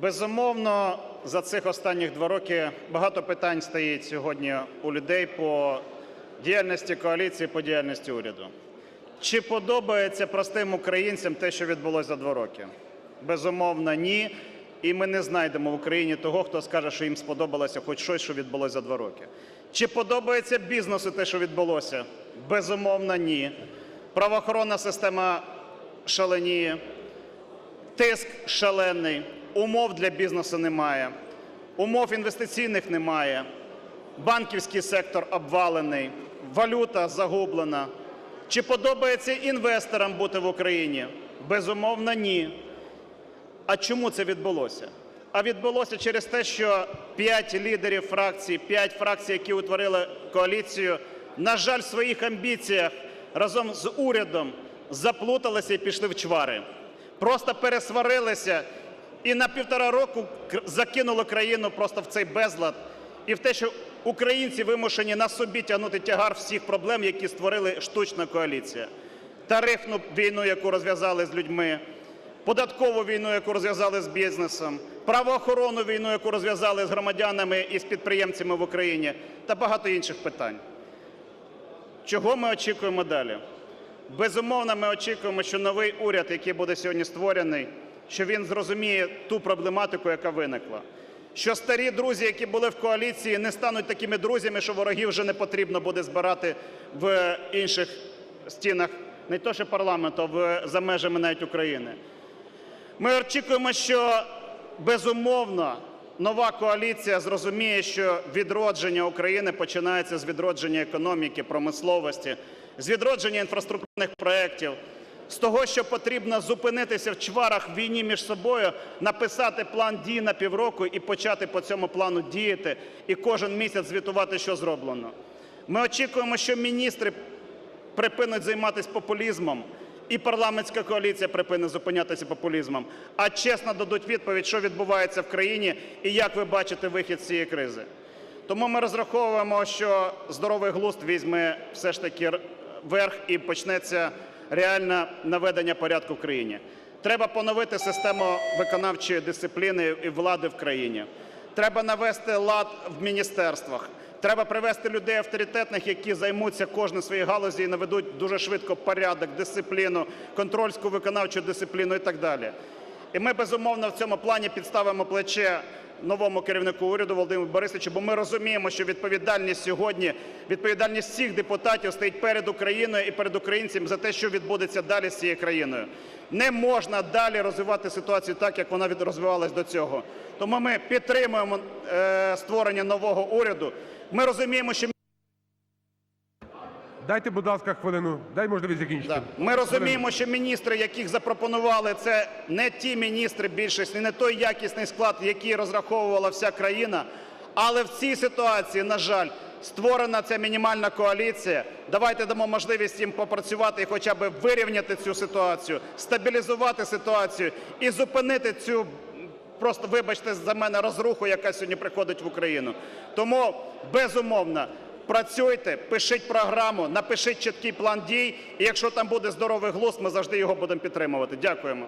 Безумовно, за цих останніх два роки багато питань стоїть сьогодні у людей по діяльності коаліції, по діяльності уряду. Чи подобається простим українцям те, що відбулося за два роки? Безумовно, ні. І ми не знайдемо в Україні того, хто скаже, що їм сподобалося хоч щось, що відбулося за два роки. Чи подобається бізнесу те, що відбулося? Безумовно, ні. Правоохоронна система шаленіє. Тиск шалений, умов для бізнесу немає, умов інвестиційних немає, банківський сектор обвалений, валюта загублена. Чи подобається інвесторам бути в Україні? Безумовно, ні. А чому це відбулося? А відбулося через те, що п'ять лідерів фракцій, п'ять фракцій, які утворили коаліцію, на жаль, в своїх амбіціях разом з урядом заплуталися і пішли в чвари. Просто пересварилися і на півтора року закинули країну просто в цей безлад і в те, що українці вимушені на собі тягнути тягар всіх проблем, які створили штучна коаліція. Тарифну війну, яку розв'язали з людьми, податкову війну, яку розв'язали з бізнесом, правоохоронну війну, яку розв'язали з громадянами і з підприємцями в Україні, та багато інших питань. Чого ми очікуємо далі? Безумовно, ми очікуємо, що новий уряд, який буде сьогодні створений, що він зрозуміє ту проблематику, яка виникла. Що старі друзі, які були в коаліції, не стануть такими друзями, що ворогів вже не потрібно буде збирати в інших стінах, не то що парламенту, а за межами навіть України. Ми очікуємо, що безумовно нова коаліція зрозуміє, що відродження України починається з відродження економіки, промисловості, з відродження інфраструктурних проєктів, з того, що потрібно зупинитися в чварах війні між собою, написати план дій на півроку і почати по цьому плану діяти, і кожен місяць звітувати, що зроблено. Ми очікуємо, що міністри припинить займатися популізмом, і парламентська коаліція припинить зупинятися популізмом, а чесно дадуть відповідь, що відбувається в країні і як ви бачите вихід з цієї кризи. Тому ми розраховуємо, що здоровий глузд візьме все ж таки верх і почнеться реальне наведення порядку в країні. Треба поновити систему виконавчої дисципліни і влади в країні. Треба навести лад в міністерствах. Треба привести людей авторитетних, які займуться кожне своєю галузі і наведуть дуже швидко порядок, дисципліну, контрольську виконавчу дисципліну і так далі. І ми, безумовно, в цьому плані підставимо плече новому керівнику уряду Володимиру Борисовичу, бо ми розуміємо, що відповідальність сьогодні, відповідальність всіх депутатів стоїть перед Україною і перед українцями за те, що відбудеться далі з цією країною. Не можна далі розвивати ситуацію так, як вона розвивалась до цього. Тому ми підтримуємо е, створення нового уряду. Ми розуміємо, що Дайте, будь ласка, хвилину. Дай можливість закінчити. Ми розуміємо, що міністри, яких запропонували, це не ті міністри більшості, не той якісний склад, який розраховувала вся країна. Але в цій ситуації, на жаль, створена ця мінімальна коаліція. Давайте дамо можливість їм попрацювати і хоча б вирівняти цю ситуацію, стабілізувати ситуацію і зупинити цю просто, вибачте за мене, розруху, яка сьогодні приходить в Україну. Тому, безумовно, працюйте, пишіть програму, напишіть чіткий план дій, і якщо там буде здоровий глузд, ми завжди його будемо підтримувати. Дякуємо.